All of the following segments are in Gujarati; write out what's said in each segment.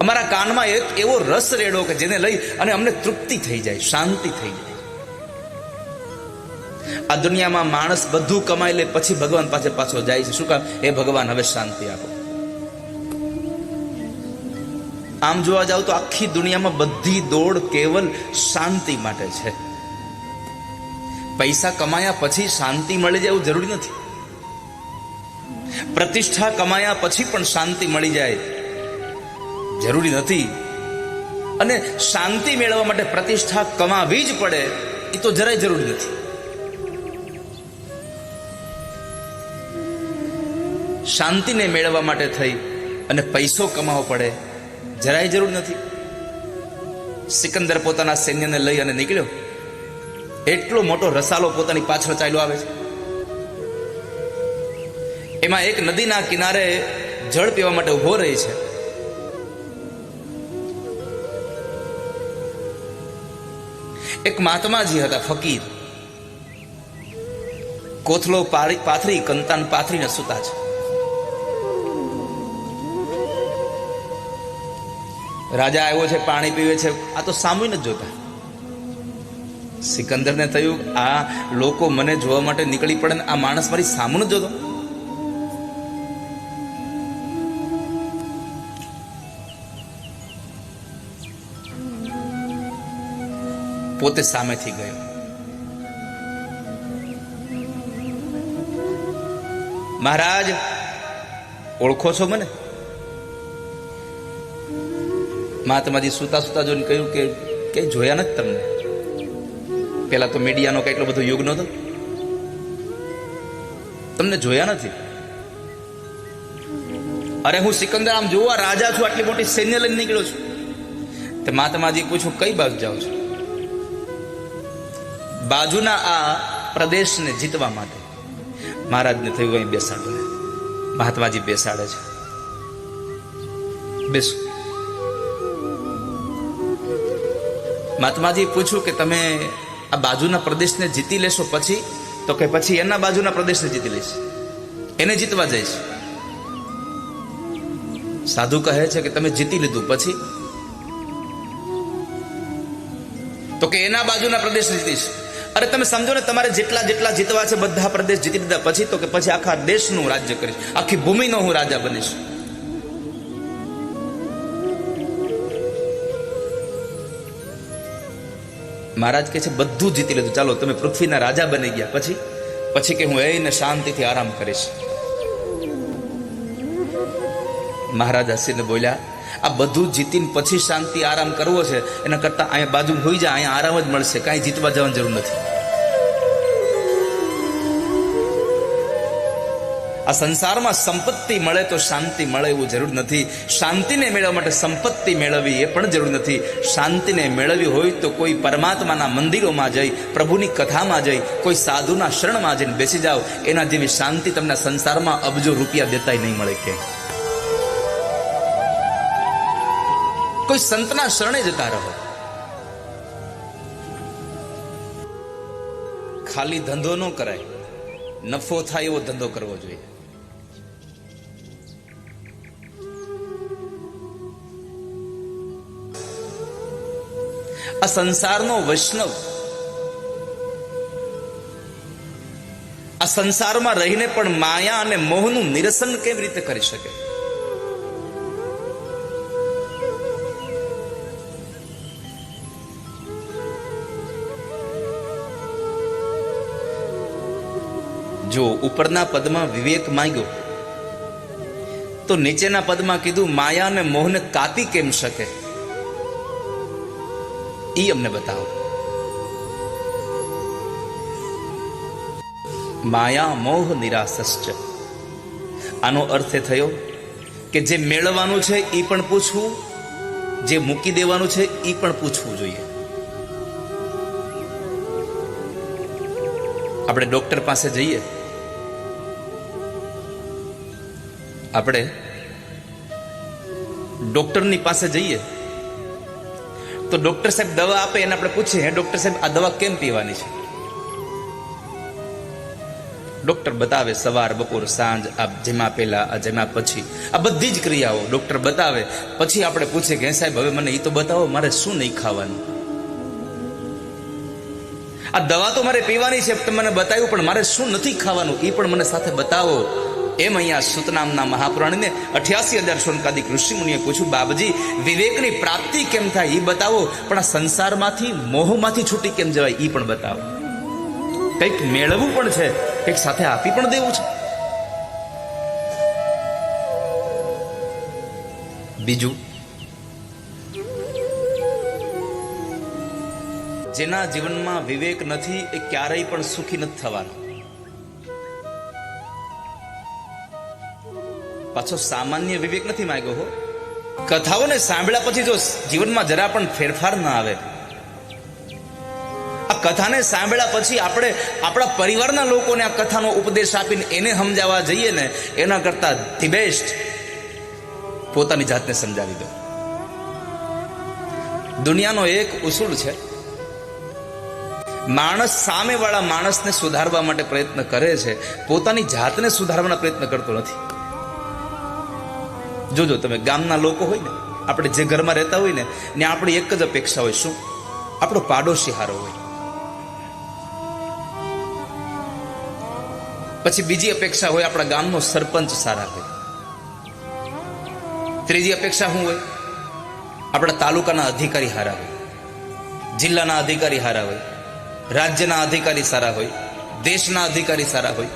અમારા કાનમાં એક એવો રસ રેડો કે જેને લઈ અને અમને તૃપ્તિ થઈ જાય, શાંતિ થઈ જાય. આ દુનિયામાં માણસ બધું કમાઈ લે, પછી ભગવાન પાસે પાછો જાય છે. શું કામ? એ ભગવાન, હવે શાંતિ આપો. આમ જોવા જાવ તો આખી દુનિયામાં બધી દોડ કેવલ શાંતિ માટે છે. પૈસા કમાયા પછી શાંતિ મળી જાય એવું જરૂરી નથી. પ્રતિષ્ઠા કમાયા પછી પણ શાંતિ મળી જાય. જરૂરી નથી. અને શાંતિ મેળવવા માટે પ્રતિષ્ઠા કમાવી જ પડે, એ તો જરાય જરૂરી નથી. શાંતિને મેળવવા માટે થઈ અને પૈસો કમાવો પડે, જરાય જરૂર નથી. સિકંદર પોતાના સૈન્યને લઈ અને નીકળ્યો. એટલો મોટો રસાલો પોતાની પાછળ ચાલ્યો આવે છે. એમાં એક નદીના કિનારે જળ પીવા માટે ઊભો રહી છે. એક મહાત્માજી હતા, ફકીર. કોથલો પાથરી, કંતાન પાથરીને સુતા છે. રાજા આવ્યો છે, પાણી પીવે છે. આ તો સામું જ જોતા. સિકંદરને થયું, આ લોકો મને જોવા માટે નીકળી પડે ને આ માણસ મારી સામું જ જોતો. પોતે સામેથી ગયો. મહારાજ, ઓળખો છો મને? મહાત્માજી સુતા સુતા જોઈને કહ્યું કે કે જોયા નથી તમને? પેલા તો મીડિયાનો કઈ એટલો બધો યુગ નહોતો. તમને જોયા નથી? અરે હું સિકંદર આમ જોવા રાજા છું, આટલી મોટી સૈન્ય લઈને નીકળ્યો છું. તે મહાત્માજી પૂછું કઈ બાજુ જાઉં છું? બાજુના આ પ્રદેશને જીતવા માટે મહારાજને થયું અહીં બેસાડો મહાત્માજી બેસાડે છે. બેસો. મહાત્માજી પૂછ્યું કે તમે આ બાજુના પ્રદેશને જીતી લેશો પછી? તો કે પછી એના બાજુના પ્રદેશને જીતી લઈશ. એને જીતવા જઈશ. સાધુ કહે છે કે તમે જીતી લીધું પછી? તો કે એના બાજુના પ્રદેશને જીતીશ. અરે તમે સમજો ને, તમારે જેટલા જેટલા જીતવા છે, બધા પ્રદેશ જીતી લીધા. પછી તો કે પછી આખા દેશનું રાજ્ય કરીશ. આખી ભૂમિનો હું રાજા બનીશ. મહારાજ કે છે, બધું જીતી લીધું. ચાલો, તમે પૃથ્વીના રાજા બની ગયા. પછી? પછી કે હું એને શાંતિથી આરામ કરીશ. મહારાજા સિંહ બોલ્યા આ બધું જીતીને પછી શાંતિ આરામ કરવો છે, એના કરતા અહીંયા બાજુ હોઈ જાય અહીંયા આરામ જ મળશે, કાંઈ જીતવા જવાની જરૂર નથી. આ સંસારમાં સંપત્તિ મળે તો શાંતિ મળે એવું જરૂર નથી. શાંતિને મેળવવા માટે સંપત્તિ મેળવવી એ પણ જરૂર નથી. શાંતિને મેળવવી હોય તો કોઈ પરમાત્માના મંદિરોમાં જઈ, પ્રભુની કથામાં જઈ, કોઈ સાધુના શરણમાં જઈને બેસી જાઓ, એના જેવી શાંતિ તમને સંસારમાં અબજો રૂપિયા દેતાય નહીં મળે કે. કોઈ સંતના શરણે જતા રહો. ખાલી ધંધો ન કરાય. નફો થાય એવો ધંધો કરવો જોઈએ. આ સંસારનો વૈષ્ણવ, આ સંસારમાં રહીને પણ માયા અને મોહનું નિરસન કેવી રીતે કરી શકે? જો ઉપરના પદમાં વિવેક માંગ્યો, તો નીચેના પદમાં કીધું, માયા અને મોહને કાપી કેમ શકે? એ અમને બતાવો. માયા, મોહ નિરાશશ્ચ આનો અર્થ એ થયો કે જે મેળવવાનું છે એ પણ પૂછવું, જે મૂકી દેવાનું છે એ પણ પૂછવું જોઈએ. આપણે ડોક્ટર પાસે જઈએ. આપણે ડોક્ટરની પાસે જઈએ. તો ડોક્ટર સાહેબ દવા આપે, એને આપણે પૂછીએ, હે ડોક્ટર સાહેબ, આ દવા કેમ પીવાની છે? ડોક્ટર બતાવે, સવાર, બપોર, સાંજ, આ જેમાં પહેલા આ જેમાં પછી. આ બધી જ ક્રિયાઓ ડોક્ટર બતાવે. પછી આપણે પૂછીએ કે સાહેબ, હવે મને એ તો બતાવો, મારે શું નહીં ખાવાનું? આ દવા તો મારે પીવાની છે મને બતાવ્યું, પણ મારે શું નથી ખાવાનું? એ પણ મને સાથે બતાવો. એમ અહીંયા સુતનામના મહાપુરાણને અઠ્યાસી હજાર સોનકાદિક ઋષિ મુનિએ પૂછ્યું બાબજી વિવેકની પ્રાપ્તિ કેમ થાય એ બતાવો, પણ આ સંસારમાંથી, મોહમાંથી છૂટી કેમ જવાય એ પણ બતાવો. કંઈક મેળવવું પણ છે, કંઈક સાથે આપી પણ દેવું છે. બીજું, જેના જીવનમાં વિવેક નથી, એ ક્યારેય પણ સુખી નથી થવાનો. પાછો સામાન્ય વિવેક નથી માંગ્યો હો. કથાઓને સાંભળ્યા પછી જો જીવનમાં જરા પણ ફેરફાર ના આવે. આ કથાને સાંભળ્યા પછી આપણે આપણા પરિવારના લોકોને આ કથાનો ઉપદેશ આપીને એને સમજાવવા જઈએ ને, એના કરતા ધી બેસ્ટ પોતાની જાતને સમજાવી દો. દુનિયાનો એક ઉસૂલ છે. માણસ સામેવાળા માણસને સુધારવા માટે પ્રયત્ન કરે છે. પોતાની જાતને સુધારવાના પ્રયત્ન કરતો નથી. જોજો, તમે ગામના લોકો હોય ને, આપણે જે ઘરમાં રહેતા હોય ને ને આપણી એક જ અપેક્ષા હોય શું? આપણો પાડોશી હારો હોય. પછી બીજી અપેક્ષા હોય આપણા ગામનો સરપંચ સારા હોય. ત્રીજી અપેક્ષા શું હોય? આપણા તાલુકાના અધિકારી હારા હોય. જિલ્લાના અધિકારી હારા હોય. રાજ્યના અધિકારી સારા હોય. દેશના અધિકારી સારા હોય.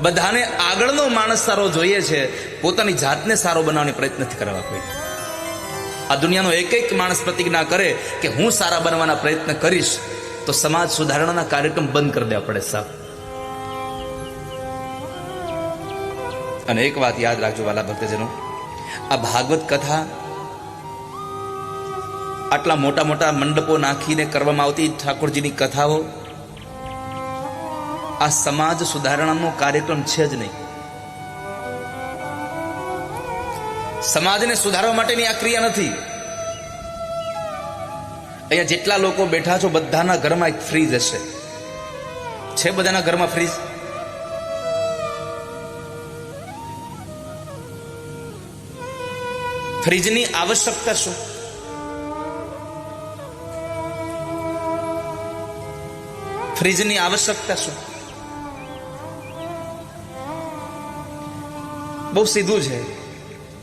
બધાને આગળનો માણસ સારો જોઈએ છે, પોતાની જાતને સારો બનાવવાની પ્રયત્ન કરવા કોઈ. આ દુનિયાનો એક એક માણસ પ્રતિજ્ઞા કરે કે હું સારા બનવાના પ્રયત્ન કરીશ, તો સમાજ સુધારણાના કાર્યક્રમ બંધ કરી દેવા પડે સાહેબ. અને એક વાત યાદ રાખજો વાલા ભક્તજનો, આ ભાગવત કથા આટલા મોટા મોટા મંડપો નાખીને કરવામાં આવતી ઠાકોરજીની કથાઓ આ સમાજ સુધારણાનો કાર્યક્રમ છે જ નહીં. સમાજને સુધારવા માટેની આ ક્રિયા નથી. અહીંયા જેટલા લોકો બેઠા છો, બધાના ઘરમાં એક ફ્રીજ હશે. છે બધાના ઘરમાં ફ્રીજ ફ્રીજની આવશ્યકતા શું? ફ્રીજની આવશ્યકતા શું? બહુ સીધું છે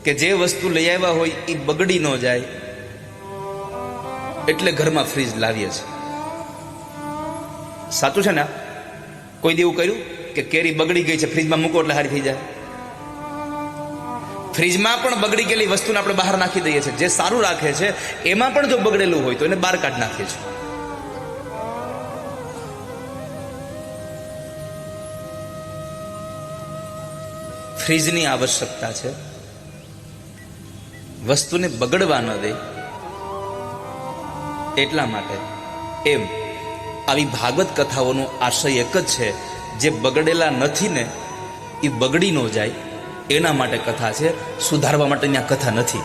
કે જે વસ્તુ લઈ આવ્યા હોય એ બગડી ન જાય એટલે ઘરમાં ફ્રીજ લાવીએ છીએ. સાચું છે ને? કોઈ દેવું કર્યું કે કેરી બગડી ગઈ છે, ફ્રીજમાં મૂકો એટલે હારી થઈ જાય? ફ્રીજમાં પણ બગડી ગયેલી વસ્તુને આપણે બહાર નાખી દઈએ છીએ. જે સારું રાખે છે, એમાં પણ જો બગડેલું હોય તો એને બહાર કાઢી નાખીએ છીએ. ફ્રીજની આવશ્યકતા છે. વસ્તુને બગડવા ન દે. એટલા માટે એમ આવી ભાગવત કથાઓનો આશય એક જ છે, જે બગડેલા નથી ને, એ બગડી ન જાય. એના માટે કથા છે, સુધારવા માટેની આ કથા નથી.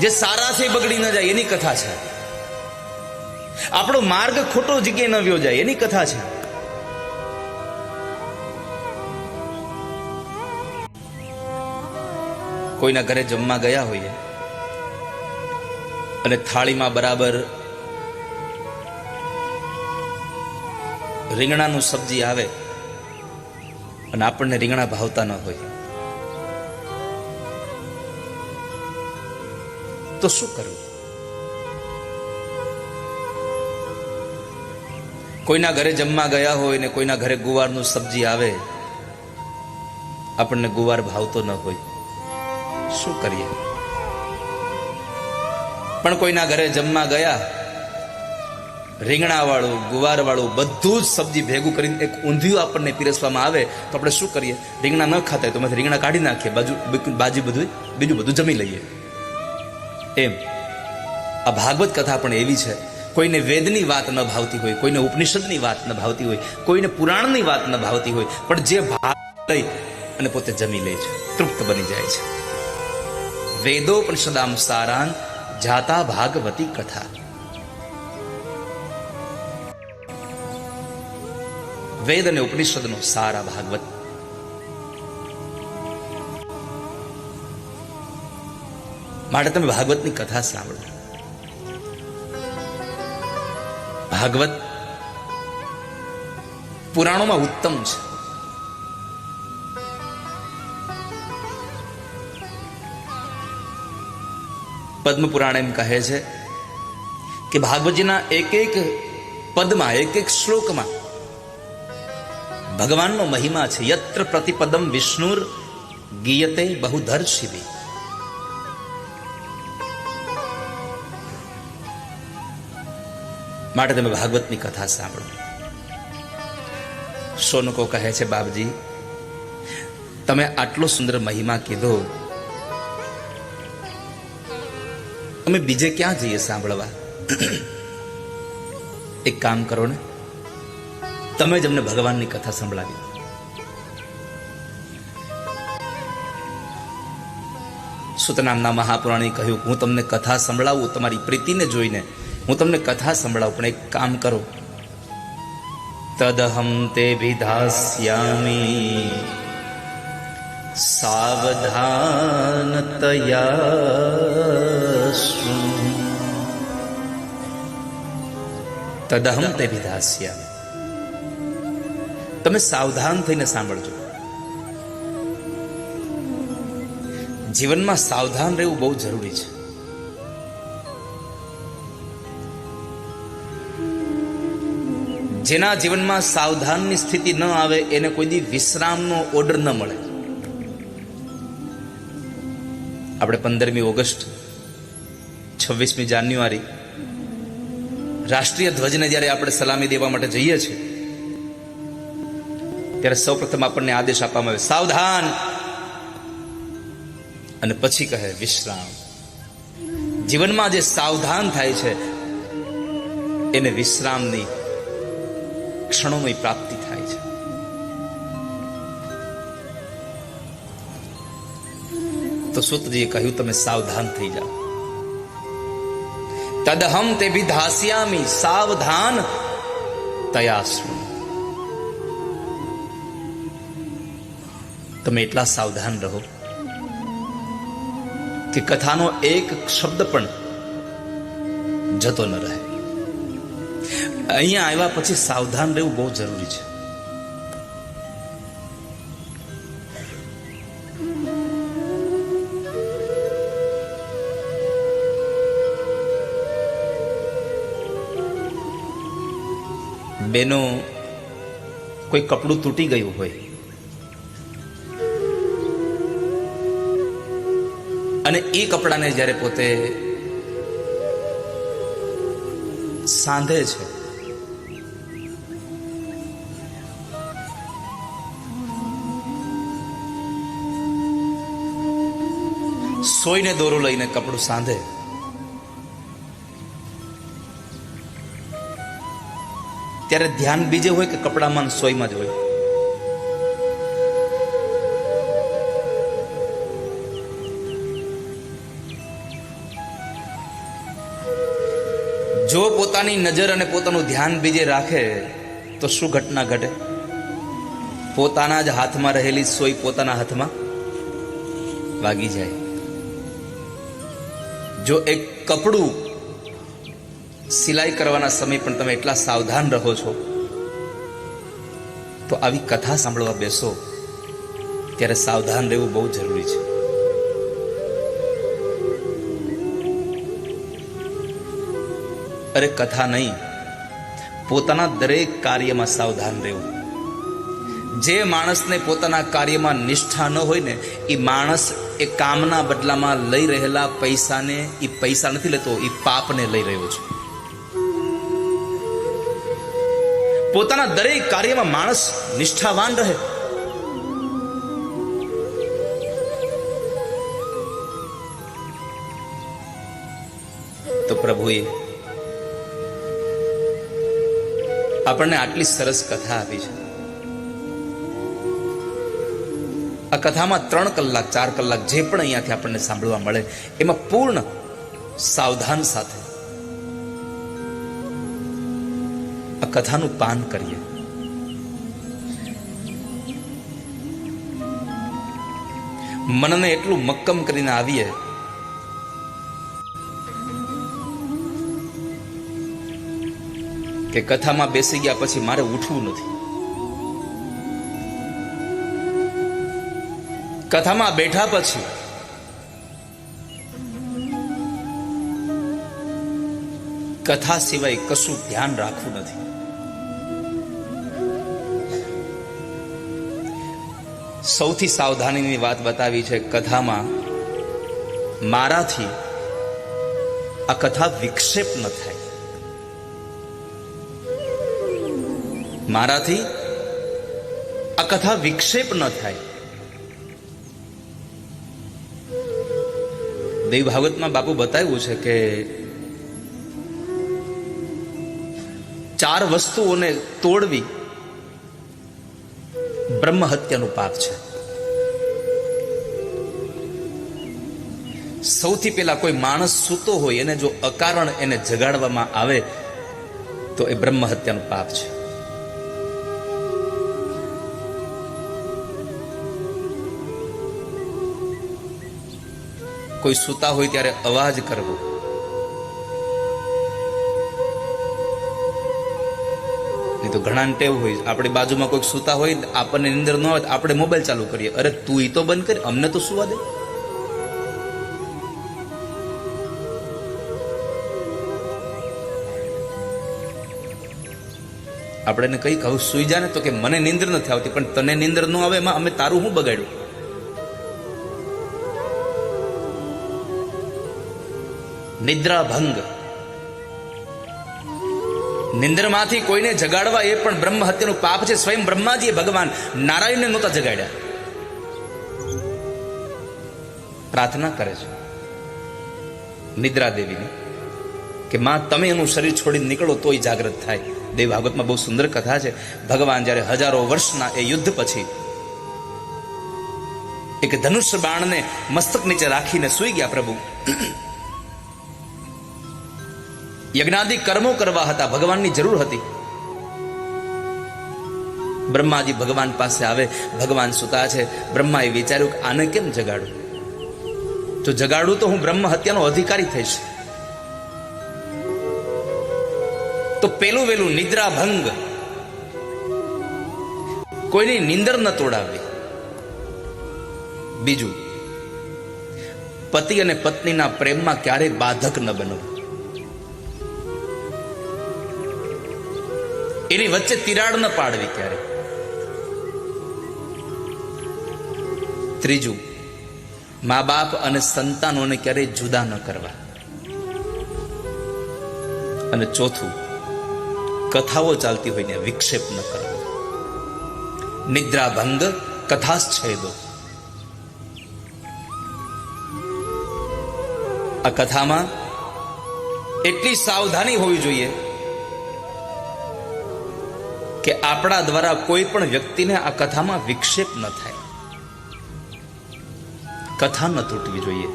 જે સારા એ બગડી ન જાય એની કથા છે. આપણો માર્ગ ખોટો જગ્યાએ ન વ્યો જાય એની કથા છે. કોઈના ઘરે જમવા ગયા હોઈએ અને થાળીમાં બરાબર રીંગણાનું સબ્જી આવે અને આપણને રીંગણા ભાવતા ન હોય. તો શું કરવું? કોઈના ઘરે જમવા ગયા હોય ને કોઈના ઘરે ગુવારનું સબ્જી આવે, આપણને ગુવાર ભાવતો ન હોય. શું કરીએ? પણ કોઈના ઘરે જમવા ગયા, રીંગણાવાળું, ગુવારવાળું બધું જ સબ્જી ભેગું કરીને એક ઊંધિયું આપણને પીરસવામાં આવે, તો આપણે શું કરીએ? રીંગણા ન ખાતા તો રીંગણા કાઢી નાખીએ, બાજુ બાજી બધું, બીજું બધું જમી લઈએ. એમ. આ ભાગવત કથા પણ એવી છે. કોઈને વેદની વાત ન ભાવતી હોય, કોઈને ઉપનિષદની વાત ન ભાવતી હોય, કોઈને પુરાણની વાત ન ભાવતી હોય, પણ જે ભાગ લઈ અને પોતે જમી લે છે, તૃપ્ત બની જાય છે. વેદોપનિષદામ સારાંત જાતા ભાગવતી કથા. વેદ અને ઉપનિષદનો સારા ભાગવત. માટે તમે ભાગવતની કથા સાંભળો. ભાગવત પુરાણોમાં ઉત્તમ છે. પદ્મ પુરાણ એમ કહે છે કે ભાગવતજીના એક એક પદમાં, એક એક શ્લોકમાં ભગવાનનો મહિમા છે. યત્ર પ્રતિપદમ વિષ્ણુર ગીયતે બહુધર શિવી માટે તમે ભાગવતની કથા સાંભળો. સોનકો કહે છે, બાપજી, તમે આટલો સુંદર મહિમા કીધો અમે બીજે ક્યાં જઈએ સાંભળવા? એક કામ કરો ને. તમે જ અમને ભગવાનની કથા સંભળાવી. સુતનામના મહાપુરાણી કહ્યું, હું તમને કથા સંભળાવું, તમારી પ્રીતિને જોઈને. હું તમને કથા સંભળાવું, પણ એક કામ કરો. તદહમ તે વિધાસ્યામી સાવધાનતયા તદહમ તે વિધાસ્યામી તમે સાવધાન થઈને સાંભળજો જીવનમાં સાવધાન રહેવું બહુ જરૂરી છે જેના જીવનમાં સાવધાનની સ્થિતિ ન આવે એને કોઈ દી વિશ્રામનો ઓર્ડર ન મળે આપણે પંદરમી ઓગસ્ટ છવ્વીસમી જાન્યુઆરી રાષ્ટ્રીય ધ્વજને જ્યારે આપણે સલામી દેવા માટે જઈએ છીએ, ત્યારે સૌપ્રથમ આપણને આદેશ આપવામાં આવે, સાવધાન! અને પછી કહે, વિશ્રામ. જીવનમાં જે સાવધાન થાય છે, એને વિશ્રામની ક્ષણોની પ્રાપ્તિ થાય છે. તો સુતજીએ કહ્યું, તમે સાવધાન થઈ જાઓ. તદહમ તે વિધાસ્યામી સાવધાન તયા શૃણુ. તમે એટલા સાવધાન રહો કે કથાનો એક શબ્દ પણ જતો ન રહે અહીંયા આવ્યા પછી સાવધાન રહેવું બહુ જરૂરી છે બેનો કોઈ કપડું તૂટી ગયું હોય. અને એ કપડાને જ્યારે પોતે સાંધે છે, સોઈને દોરો લઈને કપડું સાંધે. ત્યારે ધ્યાન બીજે હોય કે કપડામાં સોયમાં જ હોય? જો પોતાની નજર અને પોતાનું ધ્યાન બીજે રાખે, તો શું ઘટના ઘટે? પોતાના જ હાથમાં રહેલી સોય પોતાના હાથમાં વાગી જાય. જો એક કપડું સિલાઈ કરવાના સમય પણ તમે એટલા સાવધાન રહો છો. તો આવી કથા સાંભળવા બેસો. ત્યારે સાવધાન રહેવું બહુ જરૂરી છે. અરે કથા નહીં. પોતાના દરેક કાર્યમાં સાવધાન રહેવું. જે માણસને પોતાના કાર્યમાં નિષ્ઠા ન હોય ને, એ માણસ એ કામના બદલામાં લઈ રહેલા પૈસાને, એ પૈસા નથી લેતો, એ પાપને લઈ રહ્યો છે. પોતાના દરેક કાર્યમાં માણસ નિષ્ઠાવાન રહે. તો પ્રભુએ આપણને આટલી સરસ કથા આપી છે. આ કથામાં ત્રણ કલાક, ચાર કલાક જે પણ અહીંયાથી આપણને સાંભળવા મળે, એમાં પૂર્ણ સાવધાન સાથે આ કથાનું પાન કરીએ. મનને એટલું મક્કમ કરીને આવીએ. કે કથામાં બેસી ગયા પછી મારે ઉઠવું નથી. કથામાં બેઠા પછી કથા સિવાય કશું ધ્યાન રાખવું નથી. સૌથી સાવધાનીની વાત બતાવી છે કથામાં, મારાથી આ કથા વિક્ષેપ ન થાય. મારાથી આ કથા વિક્ષેપ ન થાય. દેવ ભાગવતમાં બાપુ બતાવ્યું છે કે ચાર વસ્તુઓને તોડવી બ્રહ્મ હત્યાનું પાપ છે. સૌથી પહેલા કોઈ માણસ સૂતો હોય એને જો અકારણ એને જગાડવામાં આવે, તો એ બ્રહ્મ હત્યાનું પાપ છે. કોઈ સૂતા હોય ત્યારે અવાજ કરવો. નહીં તો ઘણા ટેવ હોય. આપણી બાજુમાં કોઈક સૂતા હોય, આપણને નિંદર ન હોય આપણે મોબાઈલ ચાલુ કરીએ. અરે તું ઈ તો બંધ કરી, અમને તો સુવા દે. આપણે એને કઈ કહું સુઈ જા ને તો કે મને નિંદર નથી આવતી, પણ તને નિંદર ન આવે એમાં અમે તારું શું બગાડ્યું? નિદ્રા ભંગ નિંદ્રમાંથી કોઈને જગાડવા એ પણ બ્રહ્મ હત્યાનું પાપ છે. સ્વયં બ્રહ્માજીએ ભગવાન નારાયણને નહોતા જગાડ્યા. પ્રાર્થના કરે છે નિદ્રા દેવીની કે, માં, તમે એનું શરીર છોડીને નીકળો, તોય જાગૃત થાય. દેવ બહુ સુંદર કથા છે. ભગવાન જ્યારે હજારો વર્ષના એ યુદ્ધ પછી એક ધનુષ બાણને મસ્તક નીચે રાખીને સૂઈ ગયા પ્રભુ. યજ્ઞાદિક કર્મો કરવા હતા, ભગવાનની જરૂર હતી. બ્રહ્માજી ભગવાન પાસે આવે, ભગવાન સુતા છે. બ્રહ્માએ વિચાર્યું કે આને કેમ જગાડું જો જગાડું તો હું બ્રહ્મ હત્યાનો અધિકારી થઈશ. તો પેલું વેલું નિદ્રા ભંગ કોઈની નિંદર ન તોડાવવી બીજું, પતિ અને પત્નીના પ્રેમમાં ક્યારેય બાધક ન બનવું. એની વચ્ચે તિરાડ ન પાડવી ક્યારે ત્રીજું મા બાપ અને સંતાનોને ક્યારેય જુદા ન કરવા. અને ચોથું કથાઓ ચાલતી હોય ને વિક્ષેપ ન કરવો. નિદ્રા ભંગ કથાશ્છેદો. આ કથામાં એટલી સાવધાની હોવી જોઈએ કે આપણા દ્વારા કોઈ પણ વ્યક્તિને આ કથામાં વિક્ષેપ ન થાય. કથા ન તૂટવી જોઈએ.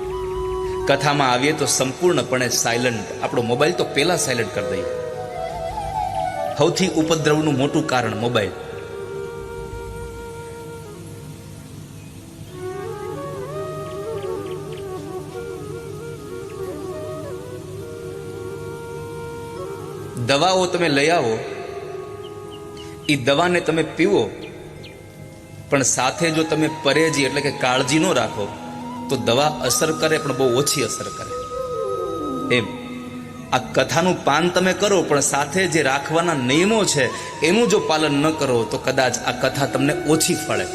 કથામાં આવીએ તો સંપૂર્ણપણે સાયલન્ટ આપણો મોબાઈલ તો પહેલા સાયલન્ટ કરી દઈએ. સૌથી ઉપદ્રવનું મોટું કારણ મોબાઈલ. દવાઓ તમે લઈ આવો એ દવાને તમે પીવો, પણ સાથે જો તમે પરેજી એટલે કે કાળજી ન રાખો, તો દવા અસર કરે, પણ બહુ ઓછી અસર કરે. આ કથાનું પાન તમે કરો, પણ સાથે જે રાખવાના નિયમો છે, એનું જો પાલન ન કરો, તો કદાચ આ કથા તમને ઓછી ફળે.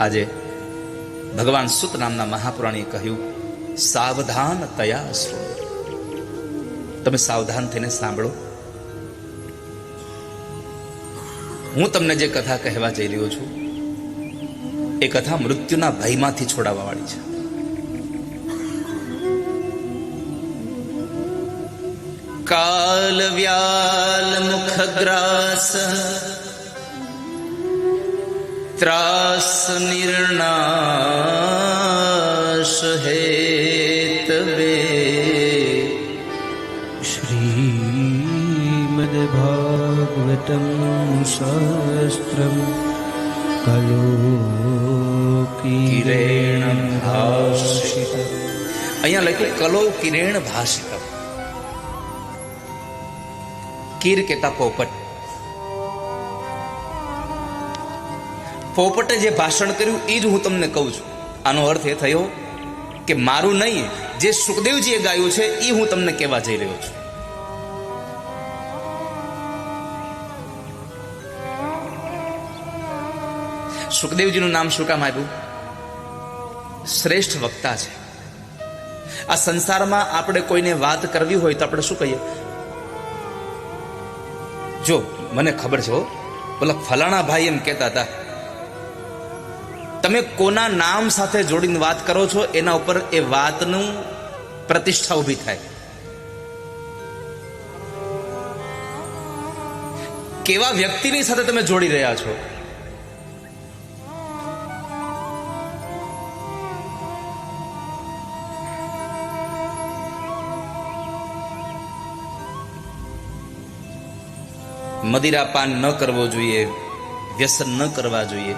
આજે ભગવાન સુત નામના મહાપુરાણીએ કહ્યું, સાવધાન તયા શ્રો તમે સાવધાન થઈને સાંભળો. હું તમને જે કથા કહેવા જઈ રહ્યો છું, એ કથા મૃત્યુના ભયમાંથી છોડાવવા વાળી છે. કાલ વ્યાલ મુખગ્રાસ, ત્રાસ નિર્ણાશ હેતવે. श्रीमद्भागवतं शास्त्रं कलो કિરેણ ભાષિત અહીંયા લખ્યું કલો કિરેણ ભાષિત કીર કેતા પોપટ પોપટે જે ભાષણ કર્યું એ જ હું તમને કહું છું આનો અર્થ એ થયો કે મારું નહીં જે સુખદેવજીએ ગાયું છે એ હું તમને કહેવા જઈ રહ્યો છું સુખદેવજીનું નામ શું કામ આવ્યું શ્રેષ્ઠ વક્તા છે. આ સંસારમાં આપણે કોઈને વાત કરવી હોય તો આપણે શું કહીએ? જો, મને ખબર છે પેલા ફલાણા ભાઈ એમ કહેતા હતા, તમે કોના નામ સાથે જોડીને વાત કરો છો? એના ઉપર એ વાતનું પ્રતિષ્ઠા ઊભી થાય. કેવા વ્યક્તિની સાથે તમે જોડી રહ્યા છો? મદિરાપાન ન કરવો જોઈએ, વ્યસન ન કરવા જોઈએ.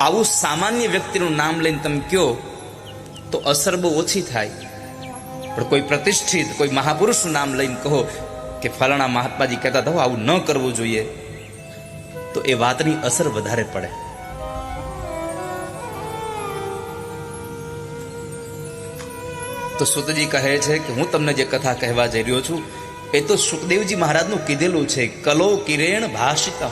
આવું સામાન્ય વ્યક્તિનું નામ લઈને તમે કયો, તો અસર બહુ ઓછી થાય. પણ કોઈ પ્રતિષ્ઠિત, કોઈ મહાપુરુષનું નામ લઈને કહો કે ફલાણા મહાત્માજી કહેતા હતા આવું ન કરવું જોઈએ. તો એ વાતની અસર વધારે પડે. તો સુતજી કહે છે કે, હું તમને જે કથા કહેવા જઈ રહ્યો છું એ તો સુખદેવજી મહારાજનું કીધેલું છે, કલો કિરેણ ભાષિત.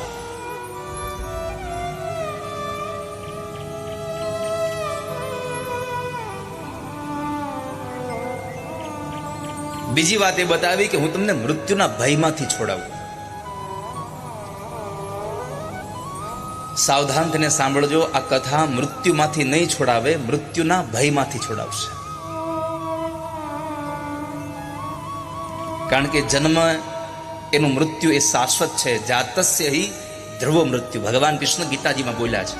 બીજી વાત એ બતાવી કે હું તમને મૃત્યુના ભયમાંથી છોડાવું. સાવધાન થઈને સાંભળજો, આ કથા મૃત્યુમાંથી નહીં છોડાવે, મૃત્યુના ભયમાંથી છોડાવશે. કારણ કે જન્મ એનું મૃત્યુ એ શાશ્વત છે. જાતસ્ય હિ ધ્રુવ મૃત્યુ. ભગવાન કૃષ્ણ ગીતાજીમાં બોલ્યા છે.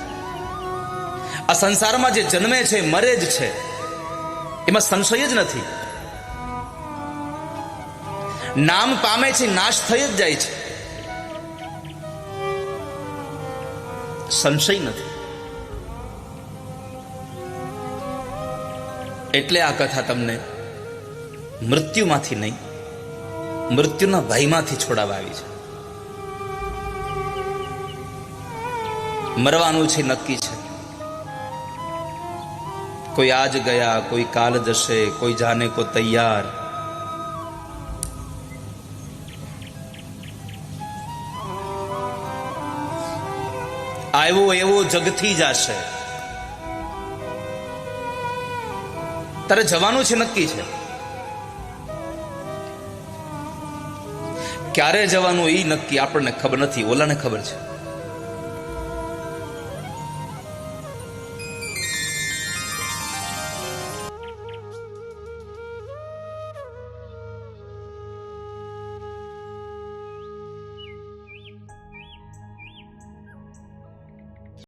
આ સંસારમાં જે જન્મે છે, મરે જ છે, એમાં સંશય જ નથી. નામ પામે છે, નાશ થઈ જ જાય છે. સંશય નથી. એટલે આ કથા તમને મૃત્યુમાંથી નહીં મૃત્યુના ભયમાંથી છોડાવવા આવી છે. મરવાનું છે નક્કી છે. કોઈ આજ ગયા, કોઈ કાલ જશે, કોઈ જાને કો તૈયાર. આવ્યો એવો જગથી જશે. તારે જવાનું છે નક્કી છે? ક્યારે જવાનું એ નક્કી આપણને ખબર નથી ઓલાને ખબર છે.